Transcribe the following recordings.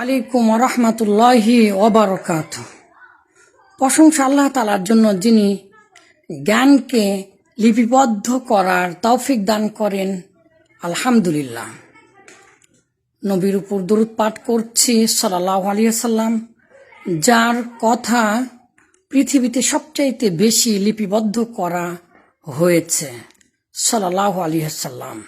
আলাইকুম রহমতুল্লাহি ওবরকাত। প্রশংসা আল্লাহ তালার জন্য যিনি জ্ঞানকে লিপিবদ্ধ করার তৌফিক দান করেন, আলহামদুলিল্লাহ। নবীর উপর দরুদ পাঠ করছি সাল্লাহ আলিয়াল্লাম যার কথা পৃথিবীতে সবচাইতে বেশি লিপিবদ্ধ করা হয়েছে সাল্লাহ আলিয়াল্লাম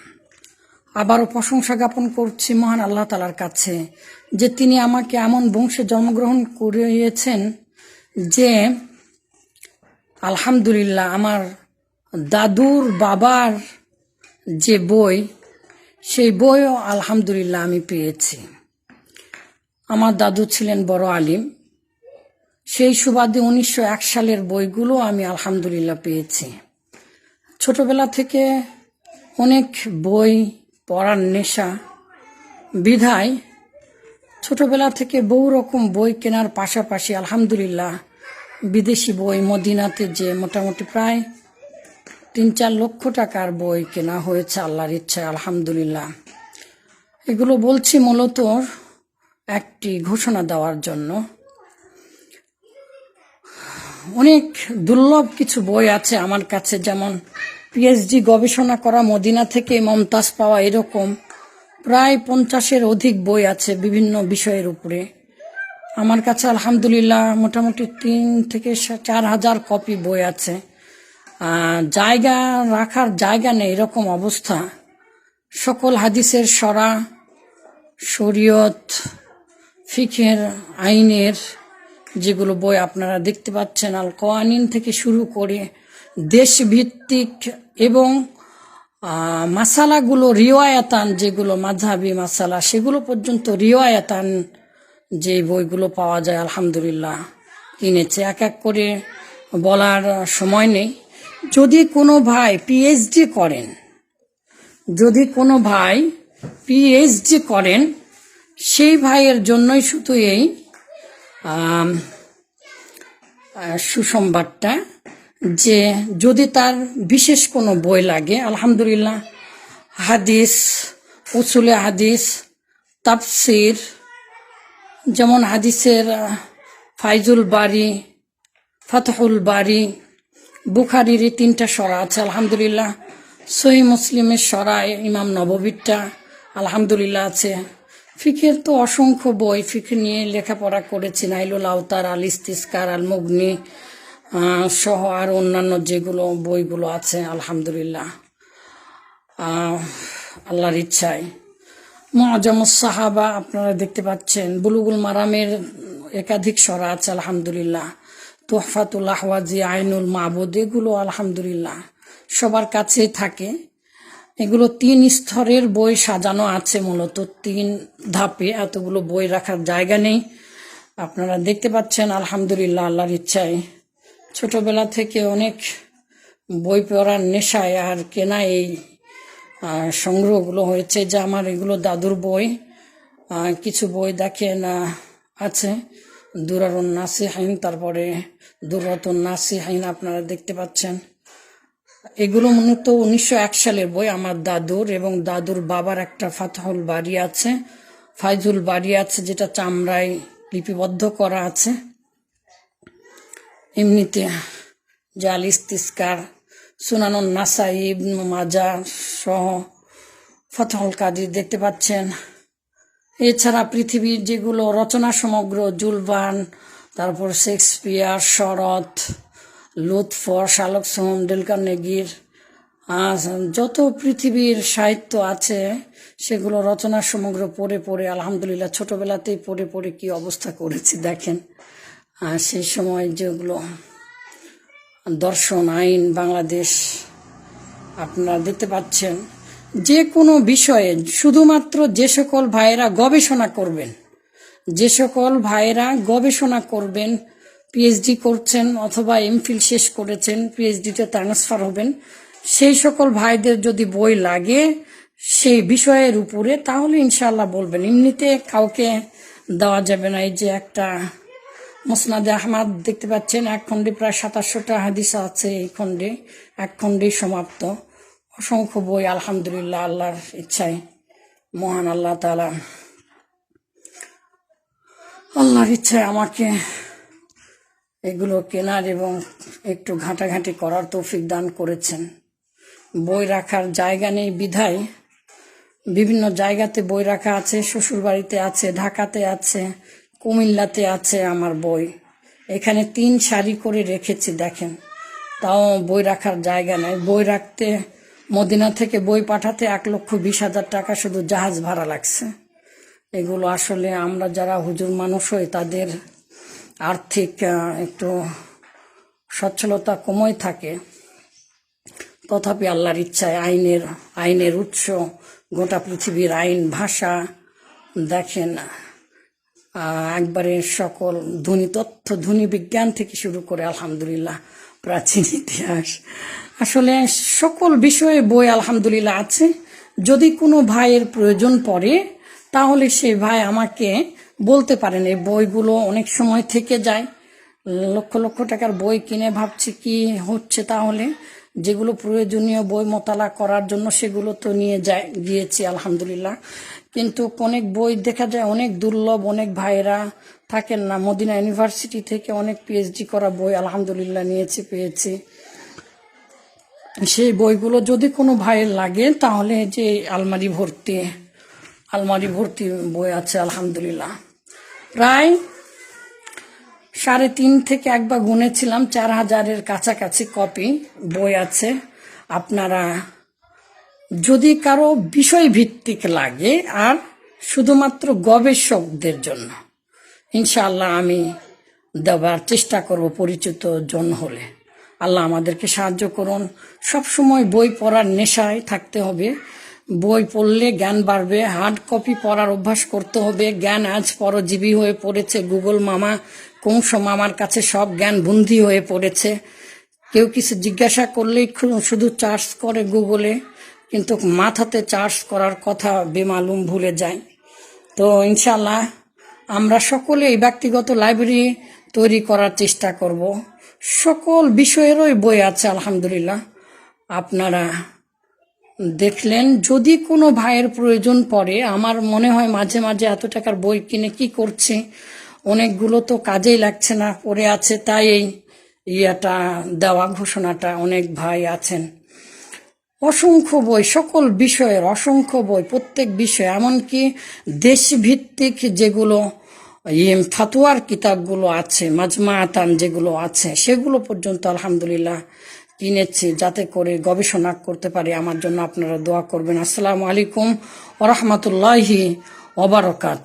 আবারও প্রশংসা জ্ঞাপন করছি মহান আল্লাহ তালার কাছে যে তিনি আমাকে এমন বংশে জন্মগ্রহণ করিয়েছেন যে, আলহামদুলিল্লাহ আমার দাদুর বাবার যে বই, সেই বইও আলহামদুলিল্লাহ আমি পেয়েছি। আমার দাদু ছিলেন বড় আলিম। সেই সুবাদে উনিশশো এক সালের বইগুলো আমি আলহামদুলিল্লাহ পেয়েছি। ছোটবেলা থেকে অনেক বই পড়ার নেশা। বিধায় ছোটবেলা থেকে বহু রকম বই কেনার পাশাপাশি আলহামদুলিল্লাহ বিদেশি বই মদিনাতে যে মোটামুটি প্রায় তিন চার লক্ষ টাকার বই কেনা হয়েছে আল্লাহর ইচ্ছায়, আলহামদুলিল্লাহ। এগুলো বলছি মূলত একটি ঘোষণা দেওয়ার জন্য। অনেক দুর্লভ কিছু বই আছে আমার কাছে, যেমন পিএইচডি গবেষণা করা মদিনা থেকে মমতাজ পাওয়া এরকম প্রায় পঞ্চাশের অধিক বই আছে বিভিন্ন বিষয়ের উপরে। আমার কাছে আলহামদুলিল্লাহ মোটামুটি তিন থেকে চার হাজার কপি বই আছে। জায়গা রাখার জায়গা নেই, এরকম অবস্থা। সকল হাদিসের সরা, শরীয়ত ফিখের আইনের যেগুলো বই আপনারা দেখতে পাচ্ছেন আল কোয়ানিন থেকে শুরু করে দেশভিত্তিক এবং মাসালাগুলো রিওয়ায়াতান যেগুলো মাঝহাবি মাসালা সেগুলো পর্যন্ত রিওয়ায়াতান যে বইগুলো পাওয়া যায়, আলহামদুলিল্লাহ, কিনেছে। এক এক করে বলার সময় নেই। যদি কোনো ভাই পিএইচডি করেন, যদি কোনো ভাই পিএইচডি করেন, সেই ভাইয়ের জন্যই শুধু এই সুসংবাদটা যে যদি তার বিশেষ কোনো বই লাগে, আলহামদুলিল্লাহ, হাদিস, উসুলে হাদিস, তাফসির, যেমন হাদিসের ফাইজুল বাড়ি ফাতহুল বাড়ি বুখারির তিনটা সরা আছে, আলহামদুলিল্লাহ। সহি মুসলিমের সরায় ইমাম নববীরটা আলহামদুলিল্লাহ আছে। ফিকের তো অসংখ্য বই ফিকে নিয়ে লেখাপড়া করেছি নাইলুল আওতার, আল ইস্তিস্কার, আল মুগনি সহ আর অন্যান্য যেগুলো বইগুলো আছে, আলহামদুলিল্লাহ। আল্লাহর ইচ্ছায়। মজামুস সাহাবা, আপনারা দেখতে পাচ্ছেন, বুলুগুল মারামের একাধিক সরা আছে, আলহামদুলিল্লাহ। তোহফাতুল আহওয়াজি, আইনুল মাহবুদ এগুলো আলহামদুলিল্লাহ সবার কাছেই থাকে। এগুলো তিন স্তরের বই সাজানো আছে মূলত, তিন ধাপে এতগুলো বই রাখার জায়গা নেই। আপনারা দেখতে পাচ্ছেন, আলহামদুলিল্লাহ, আল্লাহর ইচ্ছায়। ছোটবেলা থেকে অনেক বই পড়ার নেশায় আর কেনা এই সংগ্রহগুলো হয়েছে যে আমার এগুলো দাদুর বই। কিছু বই দেখেন আছে। দুরারুন নাসিহাইন, তারপরে দুরাতুন নাসিহাইন আপনারা দেখতে পাচ্ছেন। এগুলো মূলত উনিশশো এক সালের বই আমার দাদুর এবং দাদুর বাবার একটা ফাতহুল বাড়ি আছে, ফাইজুল বাড়ি আছে, যেটা চামড়ায় লিপিবদ্ধ করা আছে। এমনিতে জাল ইস্তিস্কার সুনানুন নাসাই ইবনু মাজা সহ ফতহুল কাদির দেখতে পাচ্ছেন। এছাড়া পৃথিবীর যেগুলো রচনা সমগ্র জুলবান তারপর শেক্সপিয়ার শরৎ লুৎফর শালক সোম ডেলকার্নেগির আহ, যত পৃথিবীর সাহিত্য আছে সেগুলো রচনা সমগ্র পড়ে পড়ে আলহামদুলিল্লাহ ছোটবেলাতেই পড়ে পড়ে কি অবস্থা করেছি দেখেন। আর সেই সময় যেগুলো দর্শন আইন বাংলাদেশ আপনারা দেখতে পাচ্ছেন, যে কোনো বিষয়ে শুধুমাত্র যে সকল ভাইয়েরা গবেষণা করবেন, যে সকল ভাইয়েরা গবেষণা করবেন পিএইচডি করছেন অথবা এমফিল শেষ করেছেন পিএইচডিতে ট্রান্সফার হবেন, সেই সকল ভাইদের যদি বই লাগে সেই বিষয়ের উপরে, তাহলে ইনশাল্লাহ বলবেন। এমনিতে কাউকে দেওয়া যাবে না। এই যে একটা মুসনাদে আহমাদ দেখতে পাচ্ছেন, এক খণ্ডে প্রায় সাতাশশোটা হাদিস আছে এই খণ্ডে। এক খণ্ডেই সমাপ্ত। অসংখ্য বই, আলহামদুলিল্লাহ, আল্লাহর ইচ্ছায়। মহান আল্লাহ তালা আল্লাহর ইচ্ছায় আমাকে এগুলো কেনার এবং একটু ঘাঁটাঘাঁটি করার তৌফিক দান করেছেন। বই রাখার জায়গা নেই বিধায়। বিভিন্ন জায়গাতে বই রাখা আছে, শ্বশুরবাড়িতে আছে, ঢাকাতে আছে কুমিল্লাতে আছে আমার বই। এখানে তিন সারি করে রেখেছি, দেখেন। তাও বই রাখার জায়গা নেই। বই রাখতে, মদিনা থেকে বই পাঠাতে এক লক্ষ বিশ হাজার টাকা শুধু জাহাজ ভাড়া লাগছে। এগুলো আসলে আমরা যারা হুজুর মানুষ হই, তাদের আর্থিক একটু সচ্ছলতা কমই থাকে। তথাপি আল্লাহর ইচ্ছায় আইনের আইনের উৎস, গোটা পৃথিবীর আইন, ভাষা, দেখেন। একবারে সকল ধ্বনি তথ্য ধ্বনি বিজ্ঞান থেকে শুরু করে আলহামদুলিল্লাহ, প্রাচীন ইতিহাস। আসলে সকল বিষয়ে বই আলহামদুলিল্লাহ আছে। যদি কোনো ভাইয়ের প্রয়োজন পড়ে, তাহলে সেই ভাই আমাকে বলতে পারেন, এই বইগুলো অনেক সময় থেকে যায়। লক্ষ লক্ষ টাকার বই কিনে ভাবছি, কি হচ্ছে তাহলে? যেগুলো প্রয়োজনীয় বই মোতালা করার জন্য সেগুলো তো নিয়ে যায়, গিয়েছি, আলহামদুলিল্লাহ। কিন্তু অনেক বই দেখা যায় অনেক দুর্লভ, অনেক ভাইয়েরা থাকেন না। মদিনা ইউনিভার্সিটি থেকে অনেক পিএইচডি করা বই আলহামদুলিল্লাহ নিয়েছি, পেয়েছি। সেই বইগুলো যদি কোনো ভাইয়ের লাগে, তাহলে যে আলমারি ভর্তি আলমারি ভর্তি বই আছে, আলহামদুলিল্লাহ। প্রায় সাড়ে তিন থেকে একবার গুনেছিলাম, চার হাজারের কাছাকাছি কপি, বই আছে। আপনারা, যদি কারও বিষয় ভিত্তিক লাগে, আর শুধুমাত্র গবেষকদের জন্য, ইনশাআল্লাহ আমি দেওয়ার চেষ্টা করব পরিচিত জন হলে। আল্লাহ আমাদেরকে সাহায্য করুন। সব সময় বই পড়ার নেশায় থাকতে হবে। বই পড়লে জ্ঞান বাড়বে হার্ড কপি পড়ার অভ্যাস করতে হবে, জ্ঞান আজ পরজীবী হয়ে পড়েছে। গুগল মামা কৌশ মামার কাছে সব জ্ঞান বন্দি হয়ে পড়েছে? কেউ কিছু জিজ্ঞাসা করলেই শুধু চার্জ করে গুগলে কিন্তু মাথাতে চার্জ করার কথা বেমালুম ভুলে যায়। তো ইনশাল্লাহ আমরা সকলে এই ব্যক্তিগত লাইব্রেরি তৈরি করার চেষ্টা করব। সকল বিষয়েরই বই আছে, আলহামদুলিল্লাহ। আপনারা দেখলেন, যদি কোনো ভাইয়ের প্রয়োজন পড়ে, আমার মনে হয় মাঝে মাঝে এত টাকার বই কিনে কি করছে? অনেকগুলো তো কাজেই লাগছে না, পড়ে আছে, তাই এই ইয়েটা, দেওয়া ঘোষণাটা অনেক ভাই আছেন। অসংখ্য বই, সকল বিষয়ের অসংখ্য বই, প্রত্যেক বিষয়, এমনকি দেশভিত্তিক যেগুলো ইয়ে ফাতুয়ার কিতাবগুলো আছে, মাজমা আতান যেগুলো আছে, সেগুলো পর্যন্ত আলহামদুলিল্লাহ কিনেছি যাতে করে গবেষণা করতে পারি। আমার জন্য আপনারা দোয়া করবেন। আসসালামু আলাইকুম ওরহমতুল্লাহি ওবরকাত